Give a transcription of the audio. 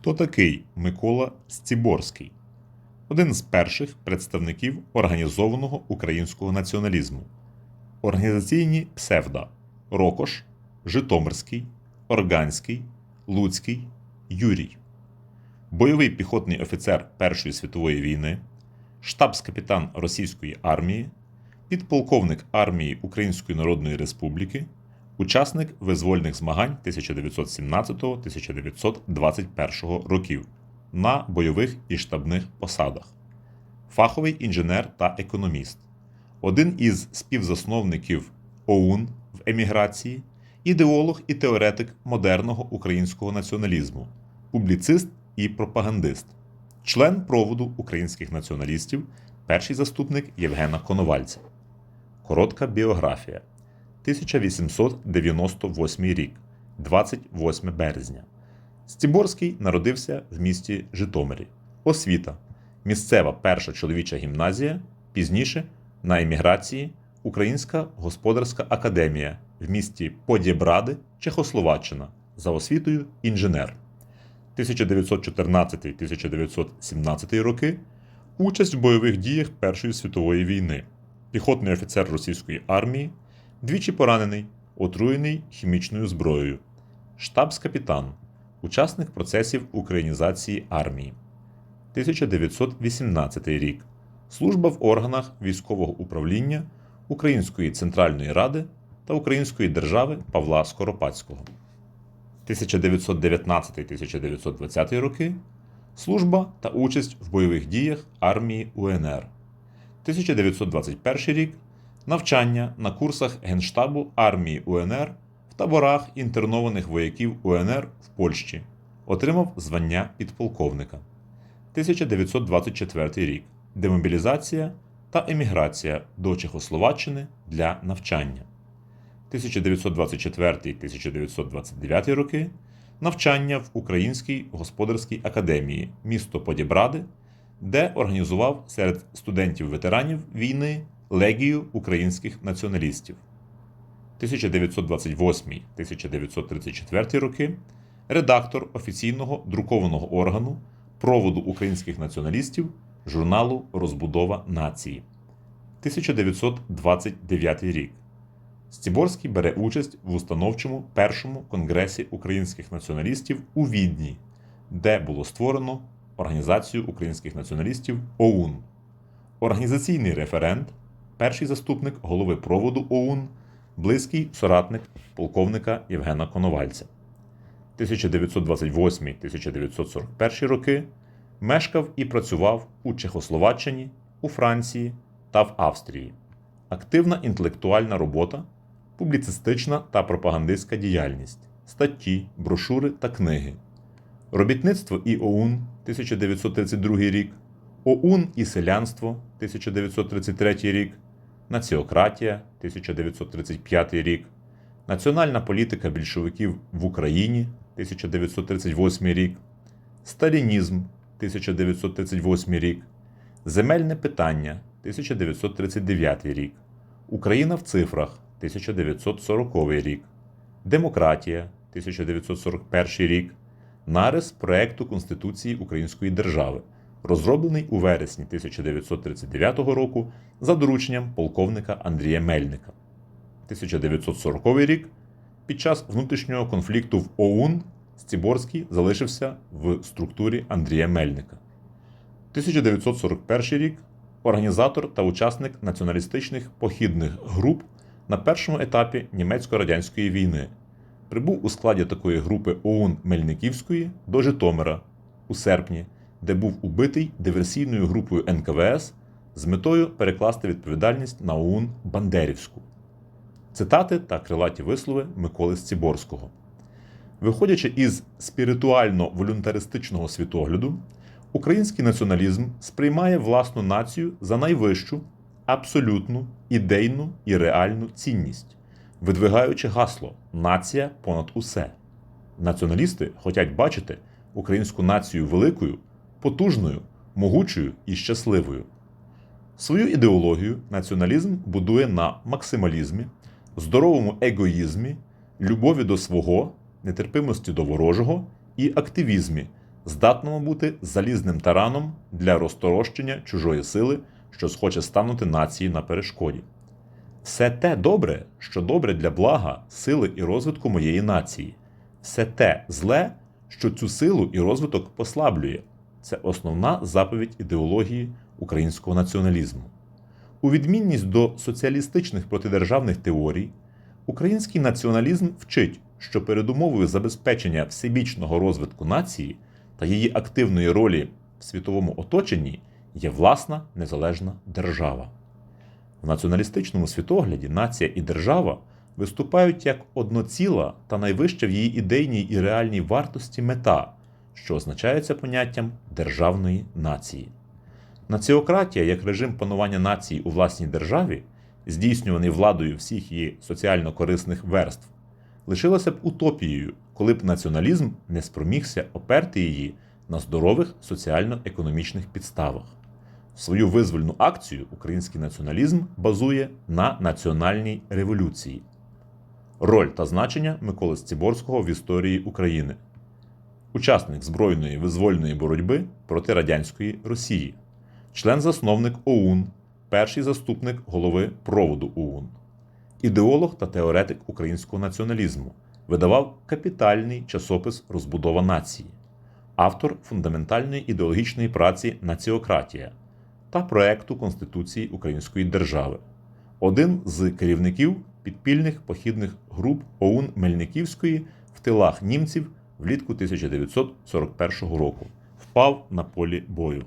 Хто такий Микола Стіборський? Один з перших представників організованого українського націоналізму. Організаційні псевда Рокош, Житомирський, Органський, Луцький, Юрій. Бойовий піхотний офіцер Першої світової війни, штабс-капітан Російської армії, підполковник армії Української Народної Республіки, учасник визвольних змагань 1917-1921 років на бойових і штабних посадах, фаховий інженер та економіст, один із співзасновників ОУН в еміграції, ідеолог і теоретик модерного українського націоналізму, публіцист і пропагандист, член проводу українських націоналістів, перший заступник Євгена Коновальця. Коротка біографія. 1898 рік, 28 березня. Стіборський народився в місті Житомирі. Освіта. Місцева перша чоловіча гімназія, пізніше на еміграції Українська господарська академія в місті Подєбради, Чехословаччина. За освітою інженер. 1914-1917 роки. Участь в бойових діях Першої світової війни. Піхотний офіцер російської армії, двічі поранений, отруєний хімічною зброєю, штабс-капітан, учасник процесів українізації армії. 1918 рік. Служба в органах військового управління Української Центральної Ради та Української держави Павла Скоропадського. 1919-1920 роки. Служба та участь в бойових діях армії УНР. 1921 рік навчання на курсах Генштабу армії УНР в таборах інтернованих вояків УНР в Польщі. Отримав звання підполковника. 1924 рік демобілізація та еміграція до Чехословаччини для навчання. 1924-1929 роки навчання в Українській господарській академії місто Подібради, де організував серед студентів-ветеранів війни Легію українських націоналістів. 1928-1934 роки редактор офіційного друкованого органу проводу українських націоналістів журналу Розбудова нації. 1929 рік. Стіборський бере участь в установчому першому конгресі українських націоналістів у Відні, де було створено Організацію українських націоналістів ОУН. Організаційний референт, перший заступник голови проводу ОУН, близький соратник полковника Євгена Коновальця. 1928-1941 роки мешкав і працював у Чехословаччині, у Франції та в Австрії. Активна інтелектуальна робота, публіцистична та пропагандистська діяльність, статті, брошури та книги. Робітництво і ОУН 1932 рік, ОУН і селянство 1933 рік, Націократія 1935 рік, Національна політика більшовиків в Україні 1938 рік, Сталінізм 1938 рік, Земельне питання 1939 рік, Україна в цифрах 1940 рік, Демократія 1941 рік, Нарис проекту Конституції Української держави, розроблений у вересні 1939 року за дорученням полковника Андрія Мельника. 1940 рік під час внутрішнього конфлікту в ОУН Стіборський залишився в структурі Андрія Мельника. 1941 рік організатор та учасник націоналістичних похідних груп на першому етапі німецько-радянської війни. Прибув у складі такої групи ОУН Мельниківської до Житомира у серпні, де був убитий диверсійною групою НКВС з метою перекласти відповідальність на ОУН Бандерівську. Цитати та крилаті вислови Миколи Сціборського. Виходячи із спіритуально-волюнтаристичного світогляду, український націоналізм сприймає власну націю за найвищу, абсолютну, ідейну і реальну цінність, видвигаючи гасло Нація понад усе. Націоналісти хочуть бачити українську націю великою, потужною, могучою і щасливою. Свою ідеологію націоналізм будує на максималізмі, здоровому егоїзмі, любові до свого, нетерпимості до ворожого і активізмі, здатному бути залізним тараном для розторощення чужої сили, що схоче станути нації на перешкоді. Все те добре, що добре для блага, сили і розвитку моєї нації, все те зле, що цю силу і розвиток послаблює. Це основна заповідь ідеології українського націоналізму. У відмінність до соціалістичних протидержавних теорій, український націоналізм вчить, що передумовою забезпечення всебічного розвитку нації та її активної ролі в світовому оточенні є власна незалежна держава. В націоналістичному світогляді нація і держава виступають як одноціла та найвища в її ідейній і реальній вартості мета, що означається поняттям державної нації. Націократія як режим панування нації у власній державі, здійснюваний владою всіх її соціально корисних верств, лишилася б утопією, коли б націоналізм не спромігся оперти її на здорових соціально-економічних підставах. Свою визвольну акцію український націоналізм базує на національній революції. Роль та значення Миколи Стіборського в історії України. Учасник збройної визвольної боротьби проти радянської Росії, член-засновник ОУН, перший заступник голови проводу ОУН, ідеолог та теоретик українського націоналізму, видавав капітальний часопис Розбудова нації, автор фундаментальної ідеологічної праці Націократія та проекту Конституції Української держави, один з керівників підпільних похідних груп ОУН Мельниківської в тилах німців влітку 1941 року, впав на полі бою.